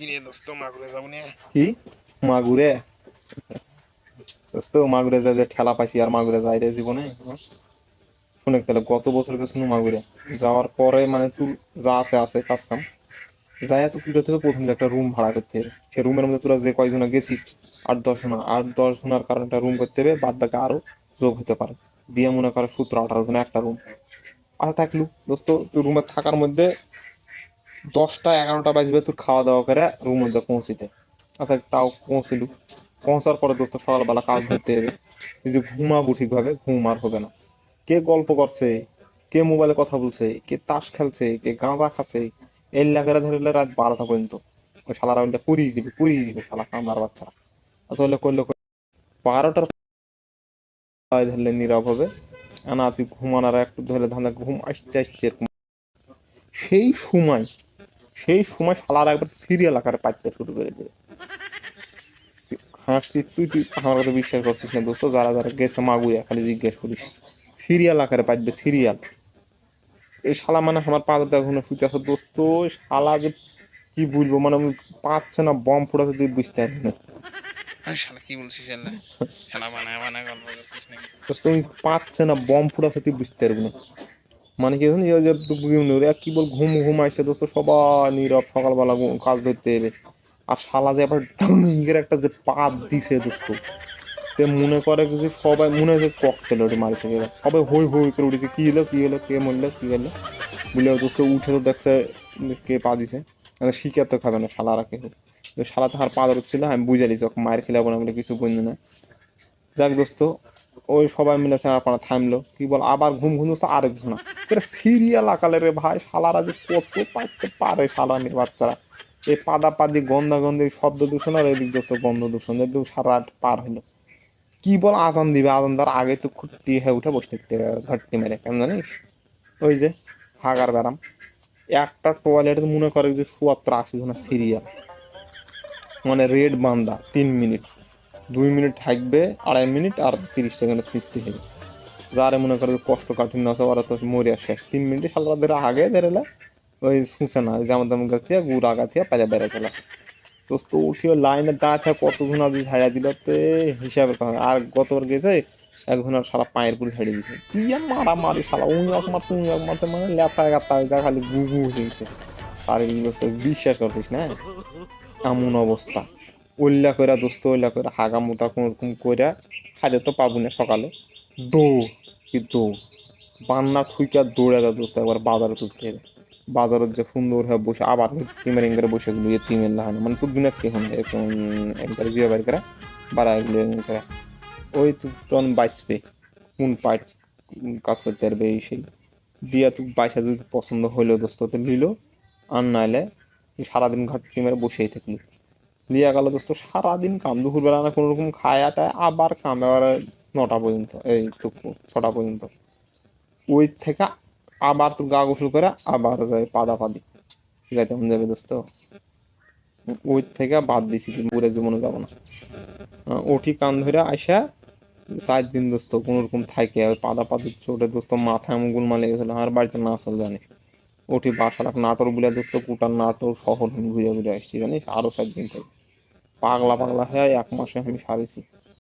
দোস্ত মাগুরে যাব নিয়ে কি মাগুরে দোস্ত মাগুরে যায় যে ঠেলা পাইছি আর মাগুরে যাই রে জীবনে শুনে তাহলে গত বছর গেছিল মাগুরে যাওয়ার পরে মানে তুই যা আছে আছে কাজ কাম যাই তো কি করতে হবে প্রথম একটা রুম ভাড়া করতে সে রুমের মধ্যে তোরা যে কয়জনা গেছি আট দশ জনা আট দশ জনার কারণে একটা রুম করতে হবে বাদ বাকি আরও যোগ হতে পারে দিয়ে মনে করে সতেরো আঠারো জনে একটা রুম আচ্ছা থাকলু দোস্ত তুই রুমে থাকার মধ্যে দশটা, এগারোটা বাজবে তোর খাওয়া দাওয়া করে রুমে যা পৌঁছিতে। আচ্ছা তাও পৌঁছিলু। পৌঁছার পরে দোস্ত সকালবেলা কাজ ধরতে হবে তুই যে ঘুমাবো ঠিকভাবে, ঘুম আর হবে না। কে গল্প করছে, কে মোবাইলে কথা বলছে, কে তাস খেলছে, কে গাঁজা খাচ্ছে, এই লাগারে ধরলে রাত বারোটা পর্যন্ত। ওই শালারা ওইটা পুরিয়ে দিবে পুরিয়ে দিবে শালা কামড়ার বাচ্চারা। আচ্ছা ওইটা করলে বারোটার ধরলে নীরব হবে। না তুই ঘুমানোর একটু ধরে ধান্দা ঘুম আসছে আসছে সেই সময় সেই সময় শালারা একবার সিরিয়াল আকারে পাইতে শুরু করে দেবে হাসছি তুই তুই আমার কথা বিশ্বাস করছিস না দোস্ত যারা যারা গেছে মাগুয়া খালি জিজ্ঞেস করিস। সিরিয়াল আকারে পাইবে সিরিয়াল এই শালা মানে আমার পা ধরতে এখনও শুতে আসো। দোস্ত শালা যে কি বলব মানে আমি পাচ্ছে না বম ফোটাতে তুই বুঝতে পারবি না। শালা কি বলছিস শালা শালা বানায় বানায় গল্প করছিস নাকি? দোস্ত তুমি পাচ্ছে না বম ফোটাতে তুই বুঝতে পারবি না। মানে কি জানি ওই যে কি বল ঘুম ঘুম আসছে, দোস্ত, সবাই নীরব, সকালবেলা কাজ ধরতে এলে। আর শালা যে আবার ডাউনিংয়ের একটা যে পাত দিছে, দোস্ত। তে মনে করে যে সবাই, মনে হয় যে ককটেল ওটি মারিছে, এরা সবাই হই হই করে উঠেছে, কি হলো কি হলো, কে মরলো, কি হলো? বলে দোস্ত, উঠে তো দেখছে কে পা দিছে। মানে শিকার তো খাবে না শালারা কেউ শালা তো আর পা ধরছিল, আমি বুঝালি, যখন মায়ের খেলাবো না বলে কিছু বলল না। যাক দোস্ত ওই সবাই মিলে চারা থামলো। কি বল, আবার ঘুম ঘুম দোস্ত আরেক না এটা সিরিয়াল আকালে রে ভাই, শালারা যে কত পাইতে পারে শালানির বাচ্চারা। এই পাদা পাদি গন্ধা গন্ধি শব্দ দূষণ আর এদিক দোস্ত গন্ধ দূষণ। এদিকে সারা পার হলো কি বল আজান দিবে? আজান দেওয়ার আগে তো খুঁটি হয়ে উঠে বসে থাকতে ঘাটতি মেরে। কেমন জানিস? ওই যে, হাগার ব্যারাম। একটা টয়লেটে মনে করে যে সুয়াত্তর আশি জনের সিরিয়াল। মানে রেড বান্দা, তিন মিনিট। দুই মিনিট থাকবে, আড়াই মিনিট আর তিরিশ সেকেন্ডে সুইচতে হবে যারে মনে করে কষ্ট কাঠিন্য আছে, ওরা তো মরিয়া শেষ। তিন মিনিটে সালরা ধরে আগে ধরেলে, ওই শুনছে না যেমন তেমন গাছিয়া, গুড় আগা থিয়া পাইলে বেড়ে চলা। দোস্ত, উঠিও লাইনে দাঁড়া কত ঘুনা দিয়ে ছাড়িয়ে দিল তে, হিসাবের কথা। আর গতবার গেছে, এক ঘুনার সারা পায়ের পুরি ছাড়িয়ে দিয়েছে কি আর মারা মারি শালা উনিয়ক মারছে উনিয়ক মারছে মানে লেতা গাতা যা খালি গু গু হয়েছে তার বিশ্বাস করছিস না? এমন অবস্থা। উল্লা কইরা দোস্ত উল্লা কইরা হাগা মুতা কোন রকম কইরা খাইতে তো পাবো না সকালে। দৌড়। কি দৌড়? বান্না ঠুইকা দৌড়ে যা দোস্ত একবার বাজারে তুলতে হবে বাজারে যে সুন্দর হয়ে বসে আবার টিমের এঙ্গারে বসে গেল ইয়ে টিমের লাহানো। মানে তুই বিনাত কে হন একদম একবারে জিয়া বাইর করে বাড়া এগুলো করে। ওই তুই তখন বাইসবে কোন পার্ট কাজ করতে পারবে এই সেই। দিয়া তুই বাইসা যদি পছন্দ হইল দোস্ত তো নিল। আর তুই সারাদিন ঘাট টিমের বসেই থাকলি। দিয়া গেল দোস্ত, সারাদিন কাম, দুপুরবেলা না কোনো রকম খায়াটায় আবার কাম, এবার নটা পর্যন্ত, এই তো ছটা পর্যন্ত। ওই থেকে আবার তোর গা গোসল করে আবার যায় পাদা পাদি। যাইতে মন যাবে দোস্ত। ওই থেকে বাদ দিছি পুরে জীবনে যাব না। ওটি কান ধরে আইসা চার দিন দোস্ত কোন রকম থাকে ওই পাদা পাদি চোটে দোস্ত মাথায় মুগুল মালে গেছিল, আর বাড়িতে না আসল জানিস ওটি বাসার নাটোর বলে দোস্ত কুটার নাটোর শহর ঘুরে ঘুরে আসছি, জানিস? আরও চার দিন থেকে পাগলা পাগলা হয়ে এক মাসে আমি সারিছি।